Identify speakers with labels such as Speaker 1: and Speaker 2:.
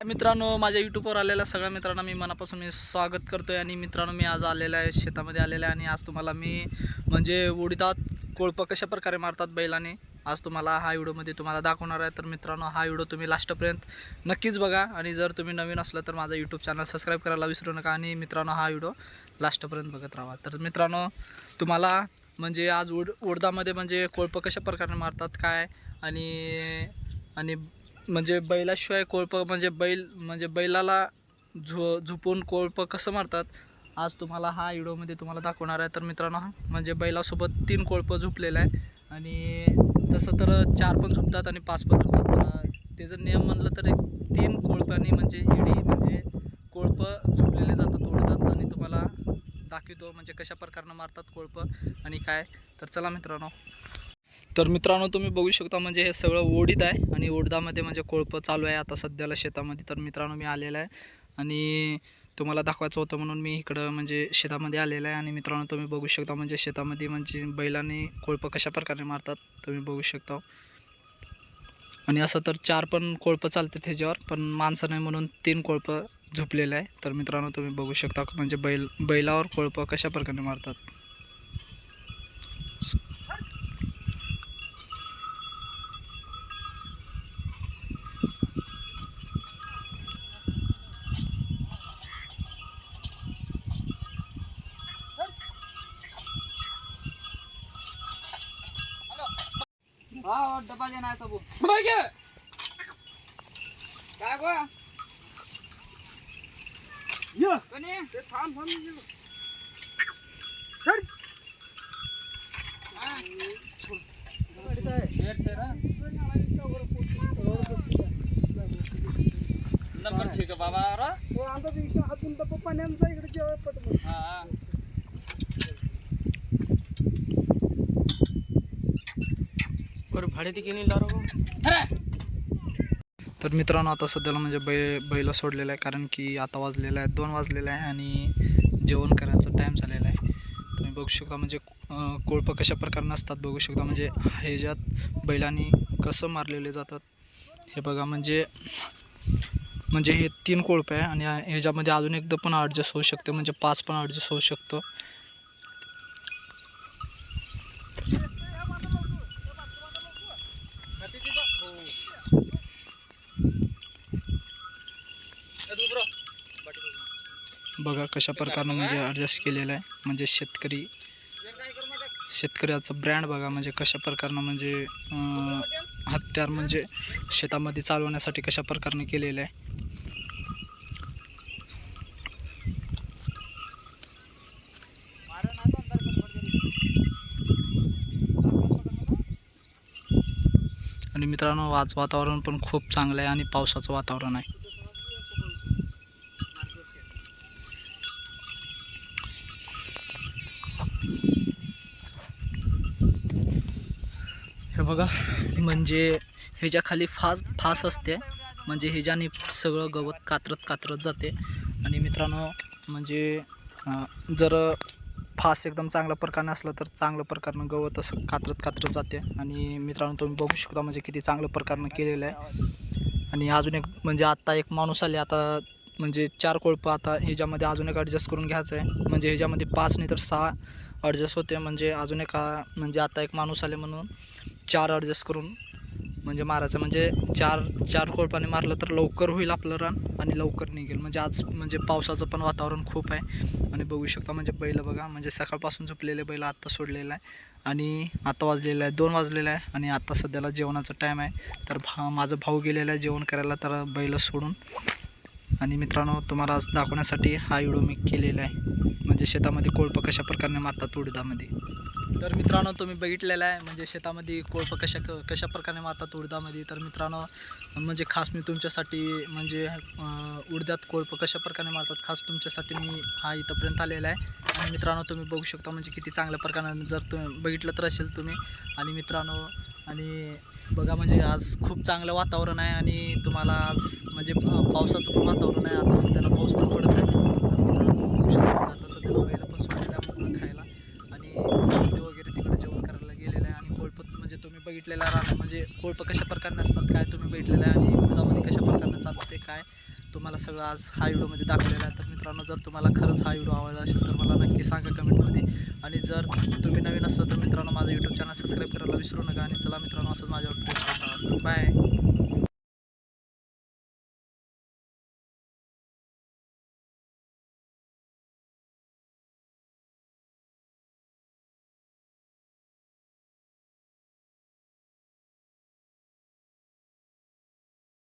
Speaker 1: मित्रांनो माझ्या यूट्यूबवर आलेल्या सगळ्या मित्रांना मी मनापासून मी स्वागत करतो आहे आणि मित्रांनो मी आज आलेला आहे शेतामध्ये आलेला आहे आणि आज तुम्हाला मी म्हणजे उडीदात कोळपं कशा प्रकारे मारतात बैलाने आज तुम्हाला हा व्हिडिओमध्ये तुम्हाला दाखवणार आहे. तर मित्रांनो हा व्हिडिओ तुम्ही लास्टपर्यंत नक्कीच बघा आणि जर तुम्ही नवीन असलं तर माझा यूट्यूब चॅनल सबस्क्राईब करायला विसरू नका आणि मित्रांनो हा व्हिडिओ लास्टपर्यंत बघत राहा. तर मित्रांनो तुम्हाला म्हणजे आज उड उडदामध्ये म्हणजे कोळपं कशा प्रकारे मारतात काय आणि आणि म्हणजे बैलाशिवाय कोळपं म्हणजे बैल म्हणजे बैलाला झो झुपून कोळपं कसं मारतात? आज तुम्हाला हा व्हिडिओमध्ये तुम्हाला दाखवणार आहे. तर मित्रांनो हा म्हणजे बैलासोबत तीन कोळपं झुपलेलं आहे. आणि तसं तर चार पण झुपतात आणि पाच पण झुपतात. त्याचं नियम म्हणलं तर एक तीन कोळपाने म्हणजे इडी म्हणजे कोळपं झुपलेले जातात ओढतात. आणि तुम्हाला दाखवतो म्हणजे कशा प्रकारनं मारतात कोळपं आणि काय. तर चला मित्रांनो. तर मित्रांनो तुम्ही बघू शकता म्हणजे हे सगळं ओढीत आहे आणि ओढदामध्ये म्हणजे कोळपं चालू आहे आता सध्याला शेतामध्ये. तर मित्रांनो मी आलेला आहे आणि तुम्हाला दाखवायचं होतं म्हणून मी इकडं म्हणजे शेतामध्ये आलेलं आहे आणि मित्रांनो तुम्ही बघू शकता म्हणजे शेतामध्ये म्हणजे बैलांनी कोळपं कशा प्रकारे मारतात तुम्ही बघू शकता. आणि असं तर चार पण कोळपं चालतात ह्याच्यावर पण माणसं नाही म्हणून तीन कोळपं झोपलेलं आहे. तर मित्रांनो तुम्ही बघू शकता म्हणजे बैल बैलावर कोळपं कशा प्रकारे मारतात.
Speaker 2: हा डबा देणार भाऊ काय गो? कोणी? ते थांब थांब हा. नंबर ठीक आहे बाबा रा.
Speaker 3: आमचा पेक्षा हातून तर पाण्याचा इकडे जेव्हा पटकन.
Speaker 2: हा, हा. अरे.
Speaker 1: तर मित्रांनो आता सध्याला म्हणजे बै बैला सोडलेलं आहे कारण की आता वाजलेलं आहे दोन वाजलेलं आहे आणि जेवण करायचा टाईम झालेला आहे. तुम्ही बघू शकता म्हणजे कोळपं कशा प्रकारनं असतात बघू शकता म्हणजे ह्याच्यात बैलांनी कसं मारलेले जातात हे बघा म्हणजे म्हणजे हे तीन कोळपं आहे आणि ह्याच्यामध्ये अजून एकदा पण ॲडजस्ट होऊ शकते म्हणजे पाच पण ॲडजस्ट होऊ शकतो. बघा कशा प्रकारनं म्हणजे ॲडजस्ट केलेलं आहे. म्हणजे शेतकरी शेतकऱ्याचं ब्रँड बघा म्हणजे कशा प्रकारनं म्हणजे हत्यार म्हणजे शेतामध्ये चालवण्यासाठी कशा प्रकारने केलेलं आहे. आणि मित्रांनो आज वातावरण पण खूप चांगलं आहे आणि पावसाचं वातावरण आहे. बघा म्हणजे ह्याच्या खाली फास फास असते. म्हणजे ह्याच्याने सगळं गवत कात्रत कात्रत जाते. आणि मित्रांनो म्हणजे जर फास एकदम चांगल्या प्रकारनं असलं तर चांगल्या प्रकारनं गवत असं कात्रत कात्रत जाते. आणि मित्रांनो तुम्ही बघू शकता म्हणजे किती चांगल्या प्रकारनं केलेलं आहे. आणि अजून एक म्हणजे आत्ता एक माणूस आले. आता म्हणजे चार कोळपं आता ह्याच्यामध्ये अजून एक ॲडजस्ट करून घ्यायचं आहे. म्हणजे ह्याच्यामध्ये पाच नाही तर सहा ॲडजस्ट होते. म्हणजे अजून एका म्हणजे आता एक माणूस आले म्हणून. चार ॲडजस्ट करून म्हणजे मारायचं. म्हणजे चार चार कोळपाने मारलं तर लवकर होईल आपलं रन आणि लवकर निघेल. म्हणजे आज म्हणजे पावसाचं पण वातावरण खूप आहे. आणि बघू शकता म्हणजे बैल बघा म्हणजे सकाळपासून झोपलेले बैल आत्ता सोडलेलं आहे. आणि आता वाजलेलं आहे दोन वाजलेलं आहे. आणि आत्ता सध्याला जेवणाचा टाईम आहे. तर भा माझं भाऊ गेलेला आहे जेवण करायला तर बैल सोडून. आणि मित्रांनो तुम्हाला आज दाखवण्यासाठी हा व्हिडिओ मी केलेला आहे. म्हणजे शेतामध्ये कोळपं कशा प्रकारे मारतात उडदामध्ये. तर मित्रांनो तुम्ही बघितलेलं आहे म्हणजे शेतामध्ये कोळपं कशा कशा प्रकारे मारतात उडदामध्ये. तर मित्रांनो म्हणजे खास मी तुमच्यासाठी म्हणजे अं, उडद्यात कोळपं कशा प्रकारे मारतात खास तुमच्यासाठी मी हा इथंपर्यंत आलेला आहे. आणि मित्रांनो तुम्ही बघू शकता म्हणजे किती चांगल्या प्रकारे जर तुम्ही बघितलं तर असेल तुम्ही. आणि मित्रांनो आणि बघा म्हणजे आज खूप चांगलं वातावरण आहे आणि तुम्हाला आज म्हणजे पावसाचं पण वातावरण आहे. आता सध्याला पाऊस पण पडत आहे तर मित्रांनो बघू शकता आता सध्याला बैल पण सोडलेलं आहे आपल्याला खायला आणि ते वगैरे तिकडे जेवण करायला गेलेलं आहे आणि कोळपत म्हणजे तुम्ही बघितलेला राहणार म्हणजे कोळपं कशा प्रकारे असतात काय तुम्ही भेटलेलं आहे आणि उदामध्ये कशा प्रकारे चालतं ते काय तुम्हाला सगळं आज हा व्हिडिओमध्ये दाखवलेला आहे. तर मित्रांनो जर तुम्हाला खरंच हा व्हिडिओ आवडला असेल तर मला नक्की सांगा कमेंटमध्ये. आणि जर तुम्ही नवीन असाल तर मित्रांनो माझं यूट्यूब चॅनल सबस्क्राईब करायला विसरू नका. आणि चला मित्रांनो असंच माझ्यावर बाय